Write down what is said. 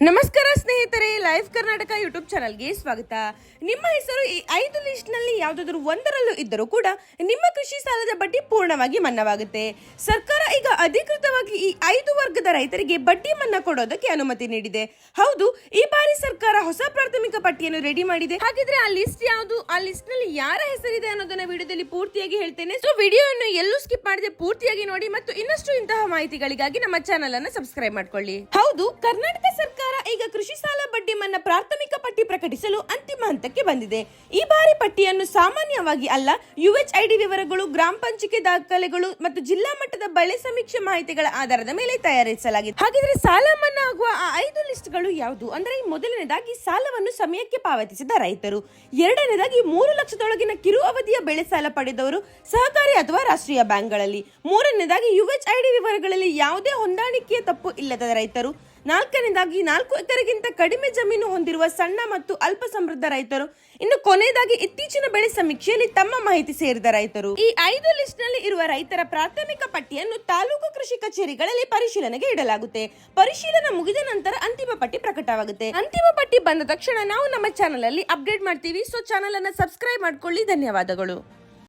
ನಮಸ್ಕಾರ ಸ್ನೇಹಿತರೆ live Karnataka YouTube ಚಾನಲ್ಗೆ ಸ್ವಾಗತ. ನಿಮ್ಮ ಹೆಸರು ಈ ಐದು ಲಿಸ್ಟ್ನಲ್ಲಿ ಯಾವುದಾದ್ರೂ ಒಂದರಲ್ಲೂ ಇದ್ದರೂ ಕೂಡ ನಿಮ್ಮ ಕೃಷಿ ಸಾಲದ ಬಡ್ಡಿ ಪೂರ್ಣವಾಗಿ ಮನ್ನವಾಗುತ್ತೆ ಸರ್ಕಾರ ಈಗ ಅಧಿಕೃತವಾಗಿ ಈ ಐದು ವರ್ಗದ ರೈತರಿಗೆ ಬಡ್ಡಿ ಮನ್ನಾ ಕೊಡೋದಕ್ಕೆ ಅನುಮತಿ ನೀಡಿದೆ. ಹೌದು, ಈ ಬಾರಿ ಸರ್ಕಾರ ಹೊಸ ಪ್ರಾಥಮಿಕ ಪಟ್ಟಿಯನ್ನು ರೆಡಿ ಮಾಡಿದೆ. ಹಾಗಿದ್ರೆ ಆ ಲಿಸ್ಟ್ ಯಾವುದು? ಆ ಲಿಸ್ಟ್ನಲ್ಲಿ ಯಾರ ಹೆಸರಿದೆ ಅನ್ನೋದನ್ನ ವಿಡಿಯೋದಲ್ಲಿ ಪೂರ್ತಿಯಾಗಿ ಹೇಳ್ತೇನೆ. ಸೊ ವಿಡಿಯೋವನ್ನು ಎಲ್ಲೂ ಸ್ಕಿಪ್ ಮಾಡದೆ ಪೂರ್ತಿಯಾಗಿ ನೋಡಿ ಮತ್ತು ಇನ್ನಷ್ಟು ಇಂತಹ ಮಾಹಿತಿಗಳಿಗಾಗಿ ನಮ್ಮ ಚಾನಲ್ ಅನ್ನು ಸಬ್ಸ್ಕ್ರೈಬ್ ಮಾಡ್ಕೊಳ್ಳಿ. ಹೌದು, ಕರ್ನಾಟಕ ಸರ್ಕಾರ ಈಗ ಕೃಷಿ ಸಾಲ ಬಡ್ಡಿ ಮನ್ನಾ ಪ್ರಾಥಮಿಕ ಪಟ್ಟಿ ಪ್ರಕಟಿಸಲು ಅಂತಿಮ ಹಂತಕ್ಕೆ ಬಂದಿದೆ. ಈ ಬಾರಿ ಪಟ್ಟಿಯನ್ನು ಸಾಮಾನ್ಯವಾಗಿ ಅಲ್ಲ ಯುಎಚ್ಐಡಿ ವಿವರಗಳು, ಗ್ರಾಮ ಪಂಚಾಯತ್ ದಾಖಲೆಗಳು ಮತ್ತು ಜಿಲ್ಲಾ ಮಟ್ಟದ ಬೆಳೆ ಸಮೀಕ್ಷೆ ಮಾಹಿತಿಗಳ ಆಧಾರದ ಮೇಲೆ ತಯಾರಿಸಲಾಗಿದೆ. ಹಾಗಿದ್ರೆ ಸಾಲ ಮನ್ನಾ ಆಗುವ ಆ ಐದು ಲಿಸ್ಟ್ಗಳು ಯಾವುದು? ಅಂದ್ರೆ ಮೊದಲನೇದಾಗಿ ಸಾಲವನ್ನು ಸಮಯಕ್ಕೆ ಪಾವತಿಸಿದ ರೈತರು, ಎರಡನೇದಾಗಿ ಮೂರು ಲಕ್ಷದೊಳಗಿನ ಕಿರು ಅವಧಿಯ ಬೆಳೆ ಸಾಲ ಪಡೆದವರು ಸಹಕಾರಿ ಅಥವಾ ರಾಷ್ಟ್ರೀಯ ಬ್ಯಾಂಕ್ಗಳಲ್ಲಿ, ಮೂರನೇದಾಗಿ ಯುಎಚ್ಐಡಿ ವಿವರಗಳಲ್ಲಿ ಯಾವುದೇ ಹೊಂದಾಣಿಕೆಯ ತಪ್ಪು ಇಲ್ಲದ ರೈತರು ನಾಲ್ಕನೇದಾಗಿ ನಾಲ್ಕು ಎಕರೆಗಿಂತ ಕಡಿಮೆ ಜಮೀನು ಹೊಂದಿರುವ ಸಣ್ಣ ಮತ್ತು ಅಲ್ಪ ಸಮೃದ್ಧ ರೈತರು. ಇನ್ನು ಕೊನೆಯದಾಗಿ ಇತ್ತೀಚಿನ ಬೆಳೆ ಸಮೀಕ್ಷೆಯಲ್ಲಿ ತಮ್ಮ ಮಾಹಿತಿ ಸೇರಿದ ರೈತರು. ಈ ಐದು ಲಿಸ್ಟ್ನಲ್ಲಿ ಇರುವ ರೈತರ ಪ್ರಾಥಮಿಕ ಪಟ್ಟಿಯನ್ನು ತಾಲೂಕು ಕೃಷಿ ಕಚೇರಿಗಳಲ್ಲಿ ಪರಿಶೀಲನೆಗೆ ಇಡಲಾಗುತ್ತೆ. ಪರಿಶೀಲನೆ ಮುಗಿದ ನಂತರ ಅಂತಿಮ ಪಟ್ಟಿ ಪ್ರಕಟವಾಗುತ್ತೆ. ಅಂತಿಮ ಪಟ್ಟಿ ಬಂದ ತಕ್ಷಣ ನಾವು ನಮ್ಮ ಚಾನಲ್ ಅಲ್ಲಿ ಅಪ್ಡೇಟ್ ಮಾಡ್ತೀವಿ. ಸೊ ಚಾನಲ್ ಅನ್ನ ಸಬ್ಸ್ಕ್ರೈಬ್ ಮಾಡ್ಕೊಳ್ಳಿ. ಧನ್ಯವಾದಗಳು.